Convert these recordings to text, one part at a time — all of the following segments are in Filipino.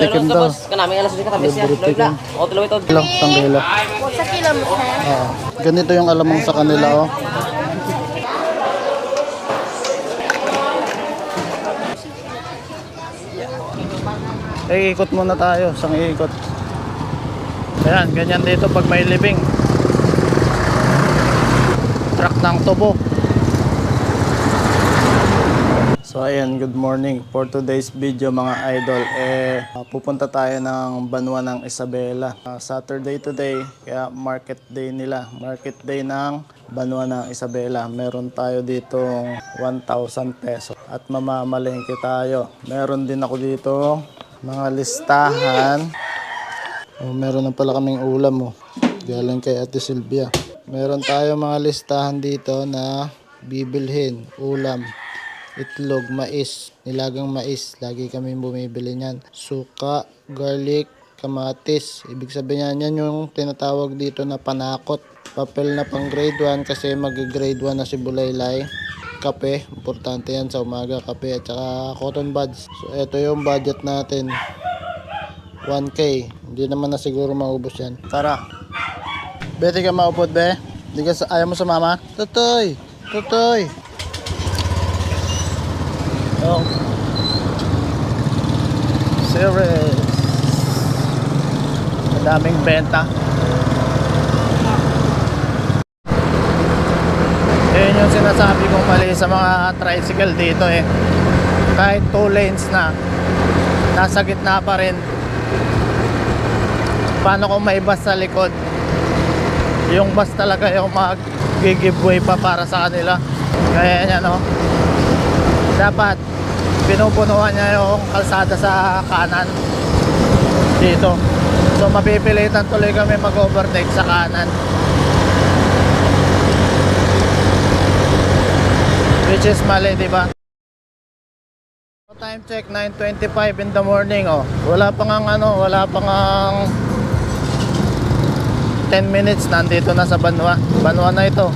Chicken daw. Kanami alas din kami siya. Libre Loy chicken. la. O tuloy to. Kilo, isang kilo. Sa kilo mo. Oo. Ganito yung alamang sa kanila, oh. Eh, ikot muna tayo. Isang ikot. Ayan, ganyan dito pag may living. Truck ng tubo. Ayan, good morning. For today's video mga idol, eh pupunta tayo ng Banwa ng Isabela. Ah, Saturday today, kaya market day nila. Market day ng Banwa ng Isabela. Meron tayo dito 1,000 pesos at mamamalengke tayo. Meron din ako dito mga listahan. Oh, meron na pala kaming ulam oh. Galing kay Ate Silvia. Meron tayo mga listahan dito na bibilhin, ulam itlog, mais, nilagang mais. Lagi kami bumibili niyan. Suka, garlic, kamatis. Ibig sabihin yan yung tinatawag dito na panakot. Papel na pang grade 1 kasi mag-grade 1 na si Bulaylay. Kape, importante yan sa umaga, kape at saka cotton buds. So ito yung budget natin. 1K. Hindi naman na siguro maubos yan. Tara. Bete ka maupod, be? Hindi ka sa, ayaw mo sa mama? Tutoy! Tutoy! Oh. Serious. Madaming benta. Yan yung sinasabi kong mali sa mga tricycle dito eh. Kahit two lanes na, nasa gitna pa rin. Paano kung may bus sa likod? Yung bus talaga yung mag-giveaway pa para sa kanila. Kaya yan oh dapat pinupunuan niya yung kalsada sa kanan. Dito. So mapipilitan tuloy kami mag-overtake sa kanan. Which is mali di ba? Time check 9.25 in the morning oh. Wala pa ngang ano wala pa ngang 10 minutes nandito na sa Banwa. Banwa na ito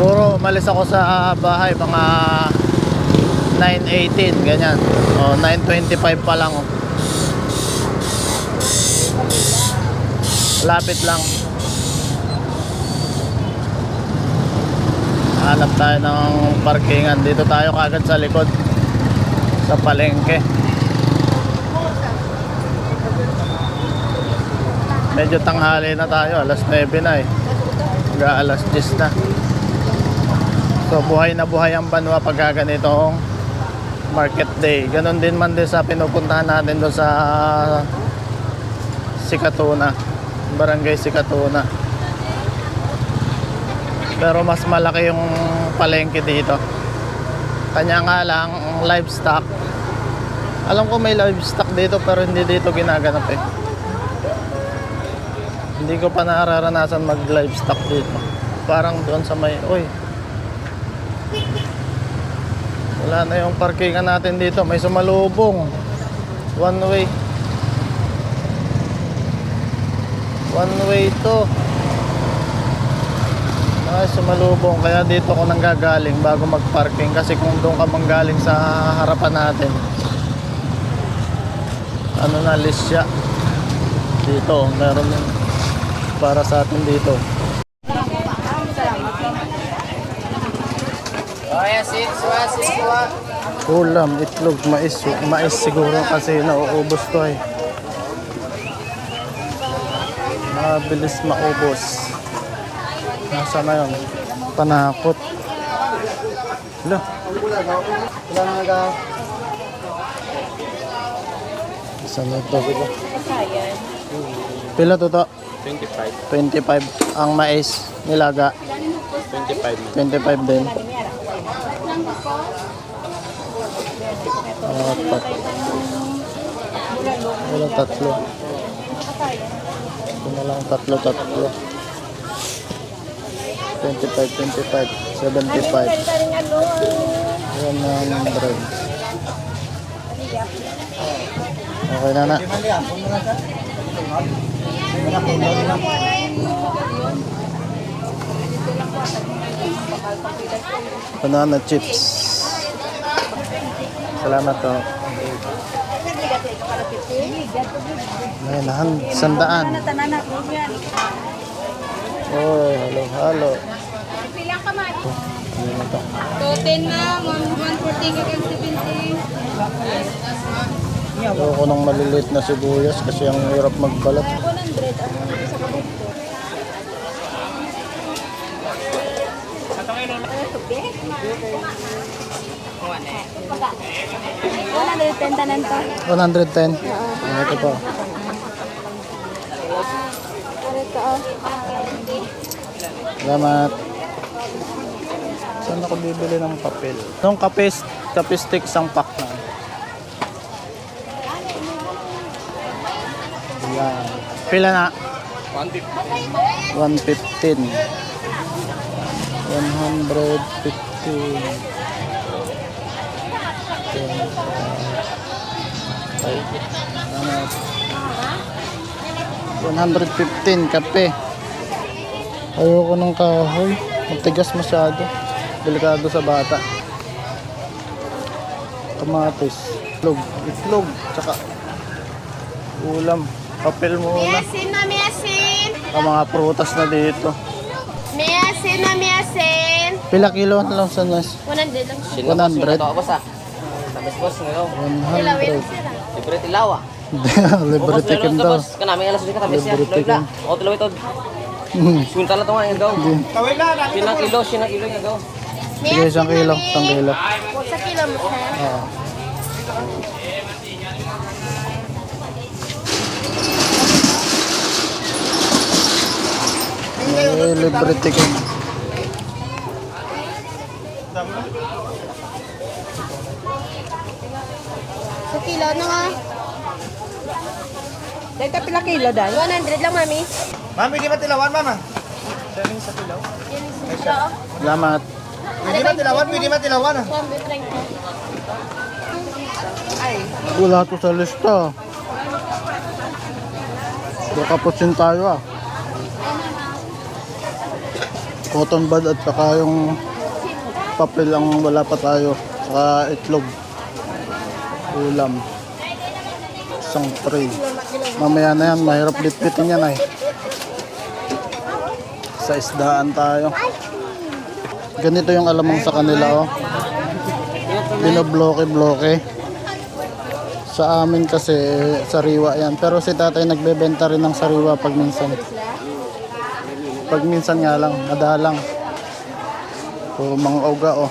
Siguro umalis ako sa bahay mga 9.18 ganyan. O 9.25 pa lang. Oh. Lapit lang. Hanap tayo ng parkingan. Dito tayo kagad sa likod. Sa palengke. Medyo tanghali na tayo. Alas 9 na eh. Hanggang alas 10 na. So buhay na buhay ang Banwa pagka ganitong market day. Ganon din man din sa pinupuntahan natin doon sa Sikatuna. Barangay Sikatuna. Pero mas malaki yung palengke dito. Kanya nga lang, ang livestock. Alam ko may livestock dito pero hindi dito ginaganap eh. Hindi ko pa nararanasan mag livestock dito. Parang doon sa may, uy, wala na yung parkingan natin dito. May sumalubong. One way. One way to. Ay, sumalubong. Kaya dito ako nanggagaling bago mag-parking. Kasi kung doon ka manggaling sa harapan natin, ano na, lisya. Dito, meron para sa atin dito. Ulam, itlog, mais. Mais siguro kasi nauubos to eh. Mabilis maubos. Nasa na yun? Panakot. Hala. Isa na ito. Pila to to? 25. 25. Ang mais, nilaga. 25. 25 din. Apat. Wala tatlo. Ito na lang tatlo, tatlo. 25, 25, 75. Yan ang bread. Okay na na. Banana chips. Salamat to. May nahan, sandaan. Oy, halo, halo. Pila ka man? Ano na to? Toten na, 140 ka kang 70. Ayoko ng maliliit na sibuyas kasi ang hirap magbalat. 100 ang isa ka 110 na lang to. 110? Oo. Ito po. Salamat. Saan ako bibili ng papel? Itong kape, kape stick isang pack na. Yan. Pila na? 115. 115. Salamat. 115 kape. Ayoko ng kahoy. Matigas masyado. Delikado sa bata. Kamatis. Itlog. Itlog. Tsaka ulam. Papel muna. Ang mga prutas na dito. Na! Pila kilo na lang sa nas? 100 lang. 100. Ito boss ah. Tapos boss ngayon. 100. Tilawin sila. Libre tilawa. Libre tikim daw. Kanami alas ka tapos Libre yan. Loy tikim. O tuloy ito. Sunta lang ito nga yung gaw. Sinang kilo, sinang kilo yung gaw. Sige, isang kilo. Isang kilo. Sa kilo mo na. Oo. Eh, libre tikim. Sa kilo na nga. Dahil ka pila kilo dahil? 100 lang, mami. Mami, di ba tilawan, mama? Yan isa kilo. Salamat. Pwede ba tilawan? Pwede ba tilawan? ah? 130. Wala to sa lista. Baka putsin tayo ah. Cotton bud at saka yung papel ang wala pa tayo. Saka itlog. Ulam. Isang tray. Mamaya na yan, mahirap bitbitin yan ay. Sa isdaan tayo. Ganito yung alamang sa kanila oh. Binobloke-bloke. Sa amin kasi sariwa yan. Pero si tatay nagbebenta rin ng sariwa pag minsan. Pag minsan nga lang, madalang. O mga uga oh.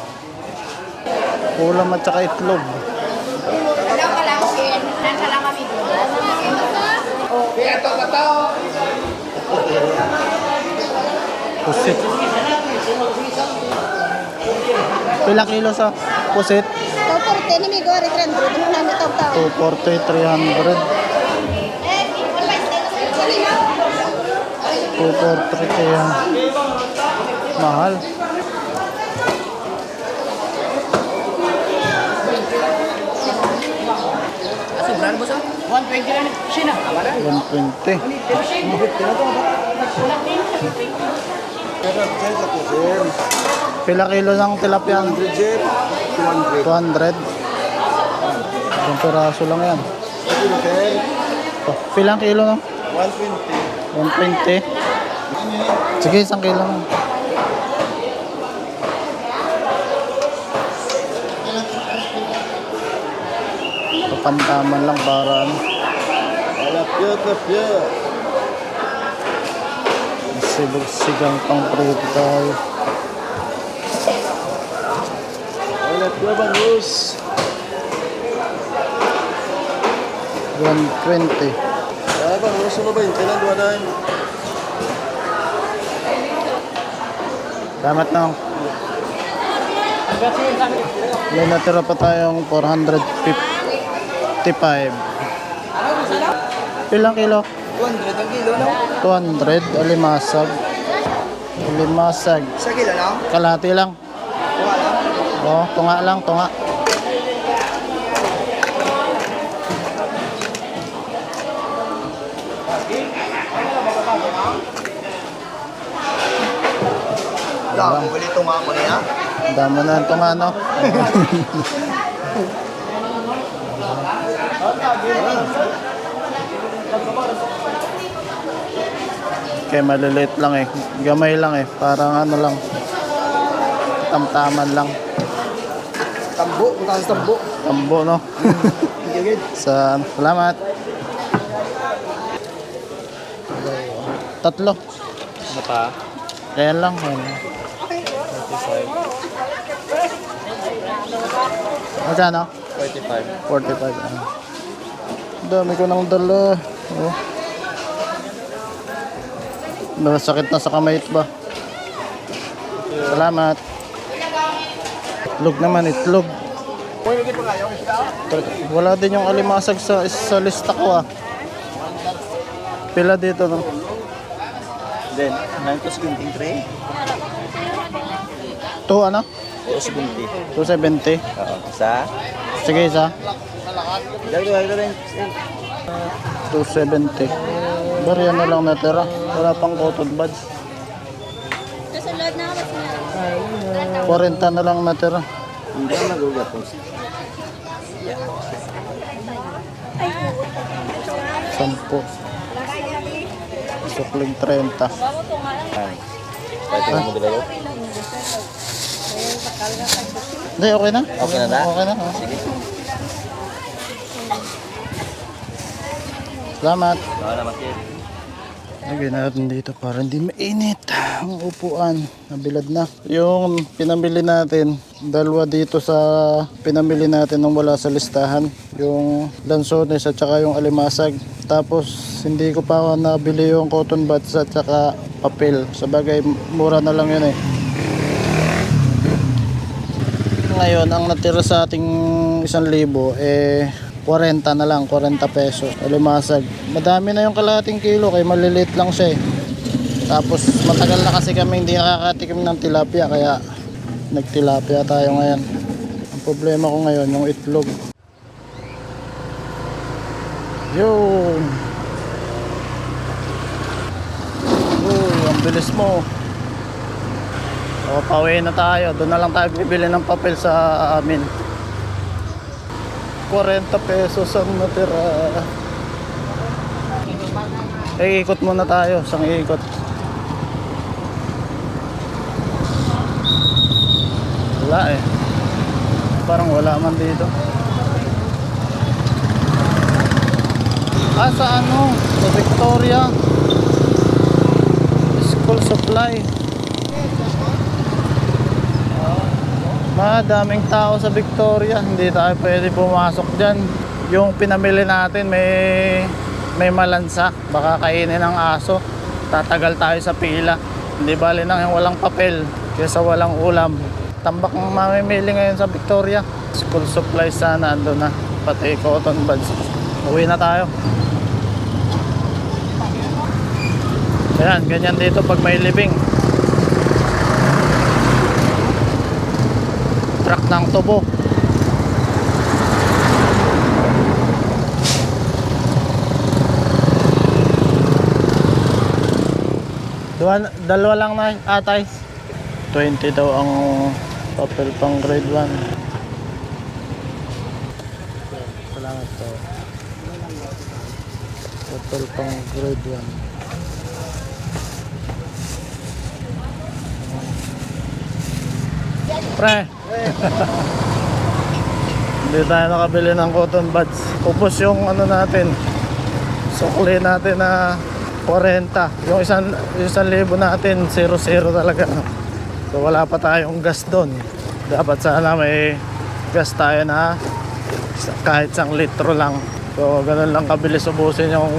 Ulam at saka itlog. Pusit. Pila kilo sa pusit? Ito, 40 na may gawari 300. Ano namin ito tao? 240, 300. 243 kaya mahal. Sobrang boss ah. 120 lang. Sina. 120. Pila kilo ng tilapia? 200. 200. Isang piraso lang yan. Oh, pilang kilo no? 120. 120. Sige, isang kilo na. Papantaman lang para ano. Talapya. Sibog sigang pang prito tayo. Talapya, bangus. 120. Ah, bangus, ano ba yun? Kailan dahil? Salamat na. May natira pa tayong 455. Ilang kilo? 200 ang kilo, no? 200. Alimasag. Alimasag. Sa kilo lang? Kalati lang. Kuha lang? Oo, tunga lang, tunga. Lang, ulit itong mga ko niya. Dami na tunga, no? Kaya maliliit lang eh. Gamay lang eh. Parang ano lang. Tamtaman lang. Tambo, mataas tambo. Tambo no? Gagid. Sa salamat. Tatlo. Ano pa? Kaya lang. Ayan. Magkano? 45. 45. Ano. Dami ko nang dala. Oh. Masakit na sa kamay ba? Salamat. Itlog naman, itlog. Wala din yung alimasag sa, sa lista ko ah. Pila dito no? Then, 923. To ano? 270. 270? Oo. Sa? Sige, isa. Dagdag, dagdag. 270. Pero yan na lang natira. Wala pang cotton buds. Kasi lahat na ako sila. 40 na lang natira. Hindi na nagugatos. Sampo. Sukling 30. Ay. Pwede mo dalawa? Hindi, okay na. Okay na na? Okay na. Oh. Sige. Salamat. Salamat, Kid. Lagyan natin dito para hindi mainit ang upuan. Nabilad na. Yung pinamili natin, dalawa dito sa pinamili natin nung wala sa listahan. Yung lansones at saka yung alimasag. Tapos hindi ko pa nabili yung cotton buds at saka papel. Sa bagay, mura na lang yun eh. Ngayon, ang natira sa ating isang libo, eh, 40 na lang, 40 peso. Alimasag. Madami na yung kalahating kilo, kaya maliliit lang siya eh. Tapos, matagal na kasi kami hindi nakakatikim ng tilapia, kaya nagtilapia tayo ngayon. Ang problema ko ngayon, yung itlog. Yun! Uy, ang bilis mo. O, pauwi na tayo. Doon na lang tayo bibili ng papel sa amin. 40 pesos ang natira. Eh, ikot muna tayo. Sang ikot. Wala eh. Parang wala man dito. Ah, sa ano? Sa Victoria. School supply. Madaming tao sa Victoria, hindi tayo pwede pumasok dyan. Yung pinamili natin may may malansa, baka kainin ng aso. Tatagal tayo sa pila. Hindi bali nang yung walang papel kaysa walang ulam. Tambak ang mamimili ngayon sa Victoria. School supplies sana ando na, pati cotton buds. Uwi na tayo. Ayan, ganyan dito pag may libing. truck ng tubo. Dua, dalawa lang na atay. 20 daw ang papel pang grade 1. Salamat po. Papel pang grade 1. Pre. Hindi tayo nakabili ng cotton buds. Upos yung ano natin. Sukli natin na 40. Yung isang, yung isang libo natin, 0-0 talaga. So wala pa tayong gas doon. Dapat sana may gas tayo na kahit isang litro lang. So ganun lang kabilis ubusin yung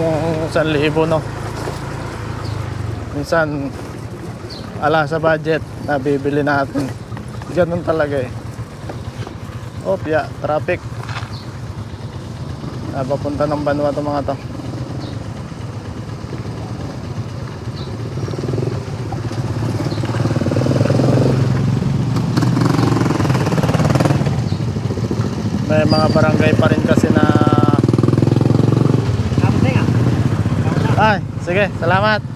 isang libo no. Minsan ala sa budget na bibili natin. Ganun talaga eh. Opya, traffic. Ah, papunta ng Banwa to mga to. May mga barangay pa rin kasi na Ay, sige, salamat.